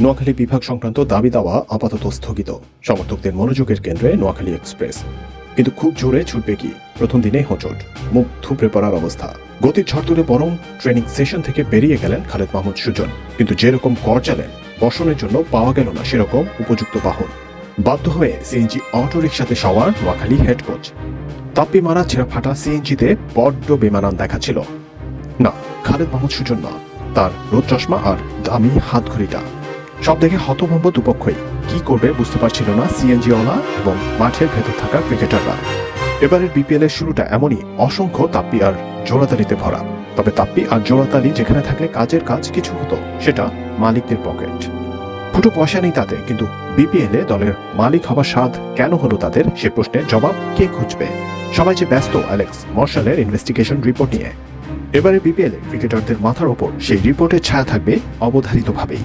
নোয়াখালী বিভাগ সংক্রান্ত দাবি দাওয়া আপাতত স্থগিত। সমর্থকদের মনোযোগের কেন্দ্রে নোয়াখালী এক্সপ্রেস। কিন্তু খুব জোরে ছুটবে কি? প্রথম দিনে হোঁচট, মুখ থুপড়ে পড়ার অবস্থা। গতির ঝড় তুলে বরং ট্রেনিং সেশন থেকে বেরিয়ে গেলেন খালেদ মাহমুদ সুজন। কিন্তু যেরকম কর চালেন, বসনের জন্য পাওয়া গেল না সেরকম উপযুক্ত বাহন। বাধ্য হয়ে সিএনজি অটোরিকশাতে সওয়ার নোয়াখালী হেড কোচ। তাপ্পি মারা ছেঁড়া ফাটা সিএনজিতে বড্ড বেমানান দেখাচ্ছিল। না, খালেদ মাহমুদ সুজন না। তার রোদ চশমা আর দামি হাত ঘড়িটা সব দেখে হতভম্ব দুপক্ষই কি করবে বুঝতে পারছিল না সিএনজি ওলা এবং মাঠের ভেতর থাকা ক্রিকেটাররা। এবারের বিপিএল এর শুরুটা এমনই অসংখ্য তাপ্পি আর জোড়াতালিতে ভরা। তবে তাপ্পি আর জোড়াতালি যেখানে থাকলে কাজের কাজ কিছু হতো, সেটা মালিকদের পকেট। ফুটো পয়সা নেই তাতে, কিন্তু বিপিএল এ দলের মালিক হবার স্বাদ কেন হলো তাদের, সে প্রশ্নের জবাব কে খুঁজবে? সবাই যে ব্যস্ত, অ্যালেক্স মার্শালের ইনভেস্টিগেশন রিপোর্ট নিয়ে। এবারে বিপিএল ক্রিকেটারদের মাথার ওপর সেই রিপোর্টের ছায়া থাকবে অবধারিতভাবেই।